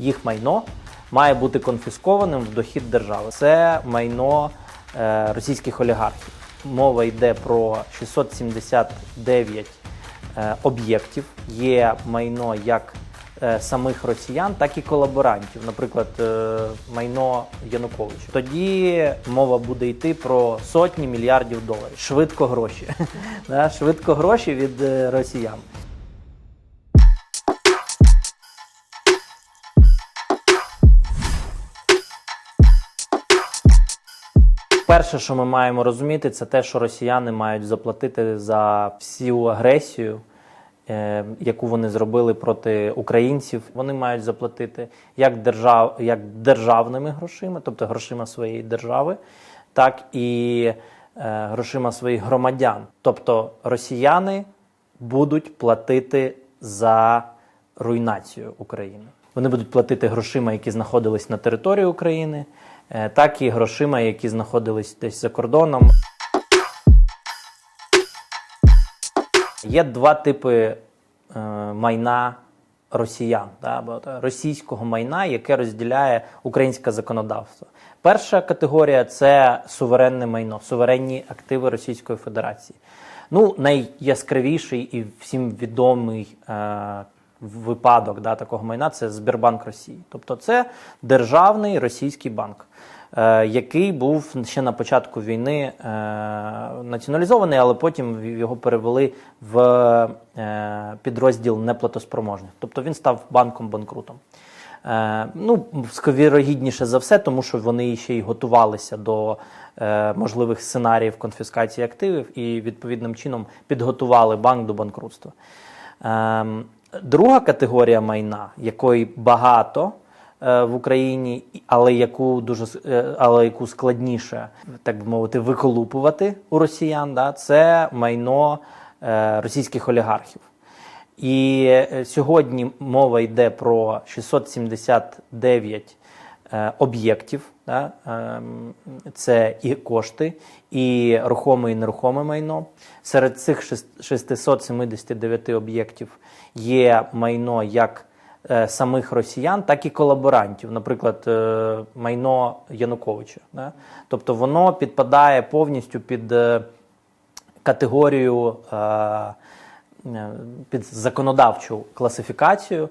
їх майно має бути конфіскованим в дохід держави. Це майно е, російських олігархів. Мова йде про 679 е, об'єктів. Є майно як е, самих росіян, так і колаборантів, наприклад, майно Януковича. Тоді мова буде йти про сотні мільярдів доларів. Швидко гроші. Швидко гроші від росіян. Перше, що ми маємо розуміти, це те, що росіяни мають заплатити за всю агресію, е, яку вони зробили проти українців. Вони мають заплатити як, держав, як державними грошима, тобто грошима своєї держави, так і е, грошима своїх громадян. Тобто росіяни будуть платити за руйнацію України. Вони будуть платити грошима, які знаходились на території України, так і грошима, які знаходились десь за кордоном. Є два типи е, майна росіян, або російського майна, яке розділяє українське законодавство. Перша категорія це суверенне майно, суверенні активи Російської Федерації. Ну, найяскравіший і всім відомий е, випадок да, такого майна це Сбербанк Росії. Тобто це державний російський банк, е, який був ще на початку війни е, націоналізований, але потім його перевели в е, підрозділ неплатоспроможних. Тобто він став банком-банкрутом. Е, ну, сковірогідніше за все, тому що вони ще й готувалися до е, можливих сценаріїв конфіскації активів і відповідним чином підготували банк до банкрутства. Е, друга категорія майна, якої багато е, в Україні, але яку дуже е, але яку складніше, так би мовити, виколупувати у росіян, да, це майно е, російських олігархів. І е, сьогодні мова йде про 679 е, об'єктів. Да? ем, Це і кошти, і рухоме і нерухоме майно. Серед цих 679 об'єктів є майно як е, самих росіян, так і колаборантів, наприклад, е, майно Януковича. Да? Тобто воно підпадає повністю під е, категорію під законодавчу класифікацію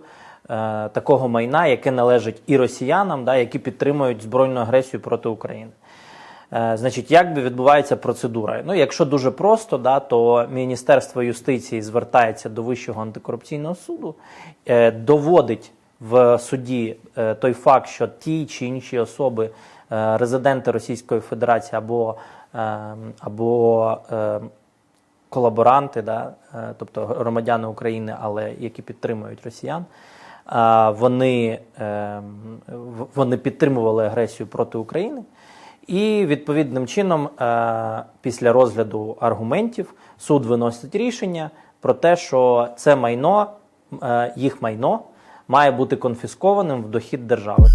такого майна, яке належить і росіянам, да, які підтримують збройну агресію проти України. Е, Значить, як би відбувається процедура? Ну, якщо дуже просто, да, то Міністерство юстиції звертається до Вищого антикорупційного суду, е, доводить в суді е, той факт, що ті чи інші особи, е, резиденти Російської Федерації або, е, або е, колаборанти, да, е, тобто громадяни України, але які підтримують росіян. Вони, е, вони підтримували агресію проти України, і відповідним чином, е, після розгляду аргументів, суд виносить рішення про те, що це майно, е, їх майно, має бути конфіскованим в дохід держави.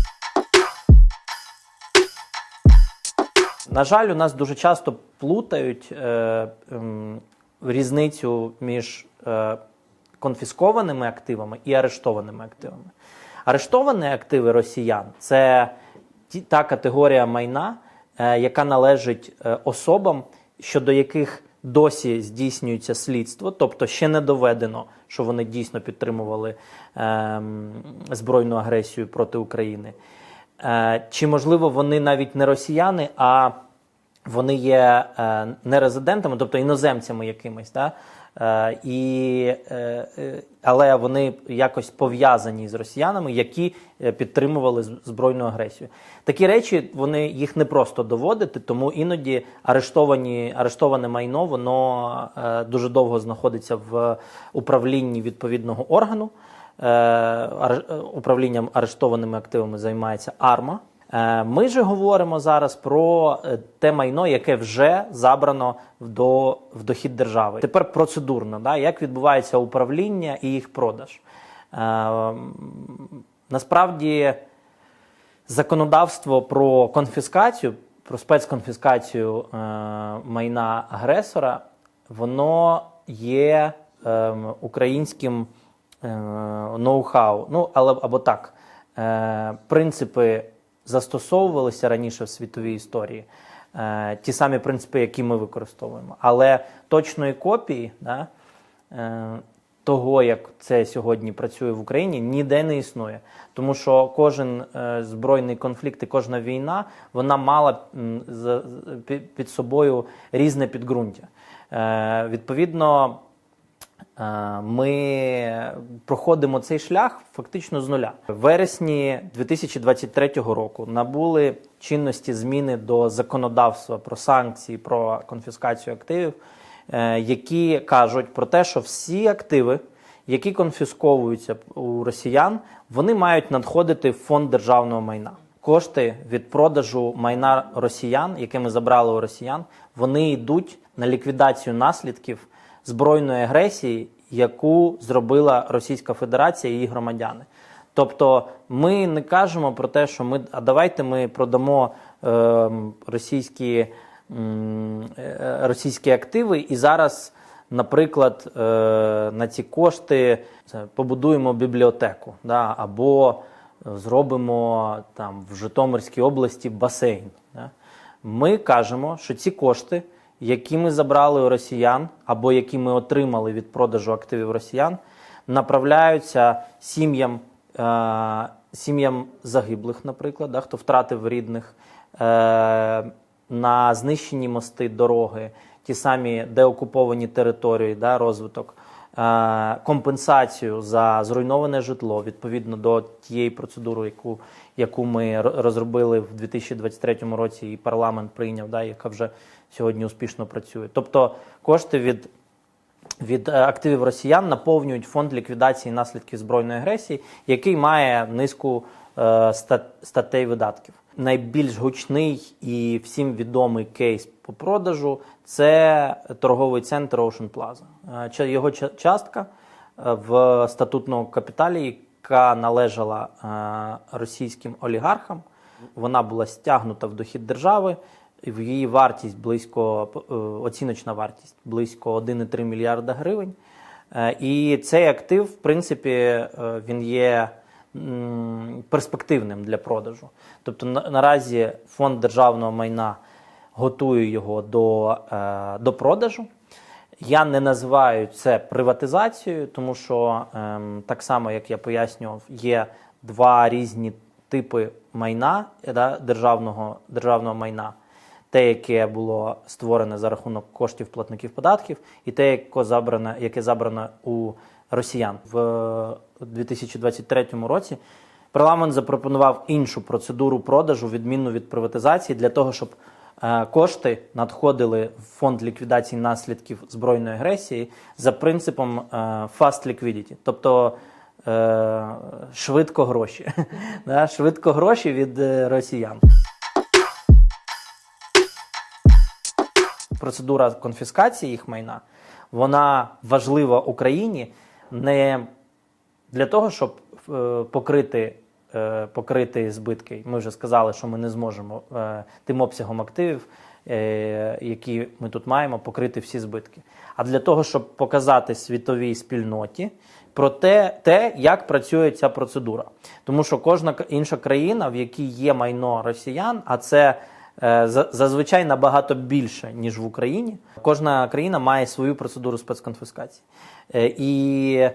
На жаль, у нас дуже часто плутають е, ем, різницю між конфіскованими активами і арештованими активами. Арештовані активи росіян це та категорія майна, е, яка належить е, особам, щодо яких досі здійснюється слідство, тобто ще не доведено, що вони дійсно підтримували ем, збройну агресію проти України. Е, Чи можливо вони навіть не росіяни, а вони є не резидентами, тобто іноземцями якимись, да? Е, і, е, е, але вони якось пов'язані з росіянами, які підтримували збройну агресію. Такі речі вони їх не просто доводити, тому іноді арештовані, арештоване майно воно дуже довго знаходиться в управлінні відповідного органу. Управлінням арештованими активами займається АРМА. Е, Ми же говоримо зараз про е, те майно, яке вже забрано до, в дохід держави. Тепер процедурно, да, як відбувається управління і їх продаж. Е, Насправді законодавство про конфіскацію, про спецконфіскацію майна агресора, воно є ем, українським ноу-хау. Ну, але або так. принципи застосовувалися раніше в світовій історії, е, ті самі принципи, які ми використовуємо. Але точної копії да, е, того, як це сьогодні працює в Україні, ніде не існує. Тому що кожен е, збройний конфлікт і кожна війна вона мала м, за- під, собою різне підґрунтя. Е, відповідно, Ми проходимо цей шлях фактично з нуля. В вересні 2023 року набули чинності зміни до законодавства про санкції, про конфіскацію активів, е, які кажуть про те, що всі активи, які конфісковуються у росіян, вони мають надходити в фонд державного майна. Кошти від продажу майна росіян, яке ми забрали у росіян, вони йдуть на ліквідацію наслідків збройної агресії, яку зробила Російська Федерація і її громадяни. Тобто ми не кажемо про те, що ми а давайте ми продамо е, російські, е, російські активи і зараз, наприклад, е, на ці кошти побудуємо бібліотеку да, або зробимо там в Житомирській області басейн. Да. Ми кажемо, що ці кошти, які ми забрали у росіян, або які ми отримали від продажу активів росіян, направляються сім'ям, е, сім'ям загиблих, наприклад, да, хто втратив рідних, е, на знищені мости, дороги, ті самі деокуповані території, да, розвиток. е, Компенсацію за зруйноване житло відповідно до тієї процедури, яку, яку ми розробили в 2023 році, і парламент прийняв, да, яка вже сьогодні успішно працює. Тобто кошти від від е, активів росіян наповнюють фонд ліквідації наслідків збройної агресії, який має низку е, ста- статей видатків. Найбільш гучний і всім відомий кейс по продажу це торговий центр Ocean Plaza. Е, Його частка е, в статутному капіталі, яка належала російським олігархам, вона була стягнута в дохід держави. Її вартість близько е, оціночна вартість близько 1,3 мільярда гривень. Е, І цей актив, в принципі, е, він є перспективним для продажу. Тобто наразі фонд державного майна готує його до, до продажу. Я не називаю це приватизацією, тому що ем, так само, як я пояснював, є два різні типи майна да, державного, державного майна. Те, яке було створене за рахунок коштів платників податків, і те, яке забране, яке забрано у росіян в е, 2023 році. Парламент запропонував іншу процедуру продажу, відмінну від приватизації, для того, щоб е, кошти надходили в фонд ліквідації наслідків збройної агресії за принципом е, fast liquidity, тобто е, швидко гроші. Швидко гроші від е, росіян. Процедура конфіскації їх майна вона важлива Україні не для того, щоб е, покрити, е, покрити збитки. Ми вже сказали, що ми не зможемо е, тим обсягом активів, які ми тут маємо, покрити всі збитки. А для того, щоб показати світовій спільноті про те, те, як працює ця процедура. Тому що кожна інша країна, в якій є майно росіян, а це зазвичай набагато більше, ніж в Україні. Кожна країна має свою процедуру спецконфіскації. Е, І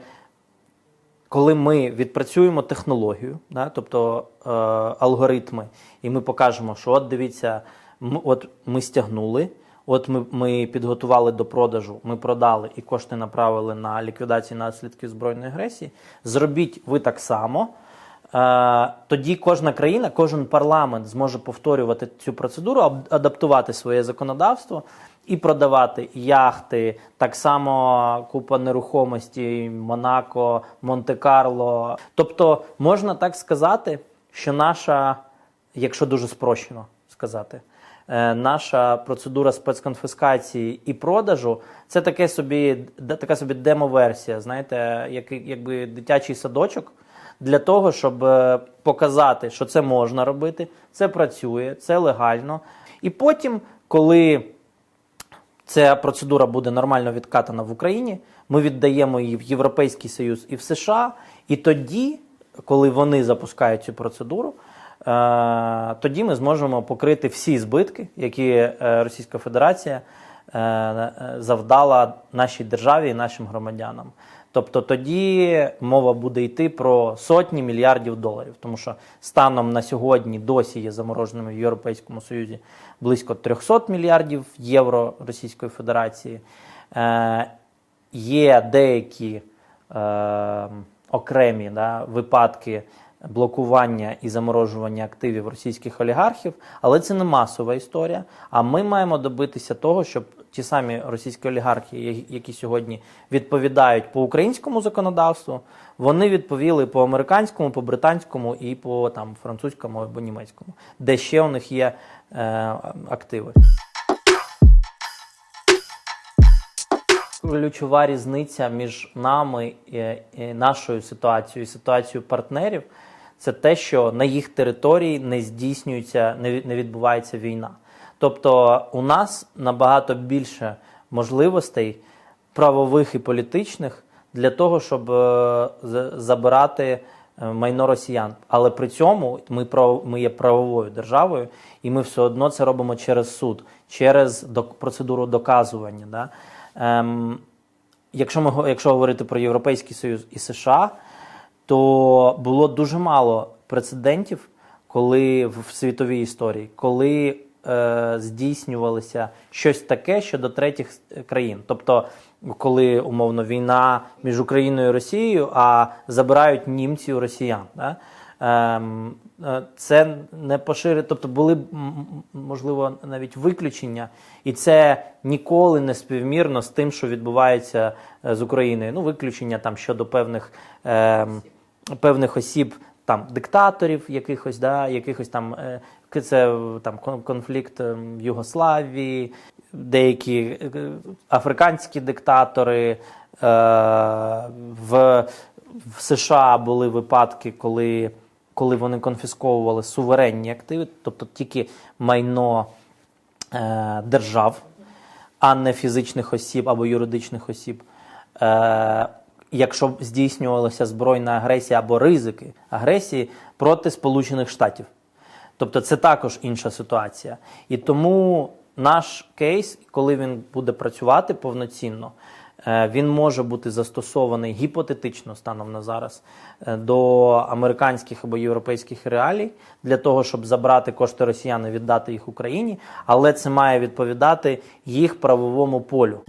коли ми відпрацюємо технологію, да, тобто е, алгоритми, і ми покажемо, що от дивіться, от ми стягнули, от ми, ми підготували до продажу, ми продали і кошти направили на ліквідацію наслідків збройної агресії. Зробіть ви так само. Е, тоді кожна країна, кожен парламент зможе повторювати цю процедуру, адаптувати своє законодавство і продавати яхти, так само купа нерухомості, Монако, Монте-Карло. Тобто можна так сказати, що наша, якщо дуже спрощено сказати, е, наша процедура спецконфіскації і продажу це таке собі, така собі демо-версія, знаєте, як, якби дитячий садочок. Для того, щоб е, показати, що це можна робити, це працює, це легально. І потім, коли ця процедура буде нормально відкатана в Україні, ми віддаємо її в Європейський Союз і в США, і тоді коли вони запускають цю процедуру, е, тоді ми зможемо покрити всі збитки, які е, Російська Федерація завдала нашій державі і нашим громадянам. Тобто тоді мова буде йти про сотні мільярдів доларів, тому що станом на сьогодні досі є замороженими в Європейському Союзі близько 300 мільярдів євро Російської Федерації. Е, є деякі е, окремі да, випадки блокування і заморожування активів російських олігархів, але це не масова історія. А ми маємо добитися того, щоб ті самі російські олігархи, які сьогодні відповідають по українському законодавству, вони відповіли по американському, по британському і по там французькому або німецькому, де ще у них є е, активи. Ключова різниця між нами і, нашою ситуацією і ситуацією партнерів це те, що на їх території не здійснюється, не відбувається війна. Тобто у нас набагато більше можливостей правових і політичних для того, щоб е, забирати е, майно росіян. Але при цьому ми ми є правовою державою, і ми все одно це робимо через суд, через процедуру доказування. Да? Ем, якщо ми якщо говорити про Європейський Союз і США, то було дуже мало прецедентів, коли в світовій історії, коли е, здійснювалося щось таке щодо третіх країн. Тобто, коли умовно війна між Україною і Росією, а забирають німці у росіян. Да? Ем, е, це не поширить, тобто були б, можливо навіть виключення, і це ніколи не співмірно з тим, що відбувається е, з Україною. Ну, виключення там щодо певних, ем, певних осіб, там диктаторів, якихось, да, якихось там е, це е, там конфлікт ем, в Югославії, деякі е, африканські диктатори. Е, в, в США були випадки, коли, коли вони конфісковували суверенні активи, тобто тільки майно е, держав, а не фізичних осіб або юридичних осіб. Е, якщо здійснювалася збройна агресія або ризики агресії проти Сполучених Штатів. Тобто це також інша ситуація. І тому наш кейс, коли він буде працювати повноцінно, е, він може бути застосований гіпотетично станом на зараз е, до американських або європейських реалій для того, щоб забрати кошти росіян і віддати їх Україні, але це має відповідати їх правовому полю.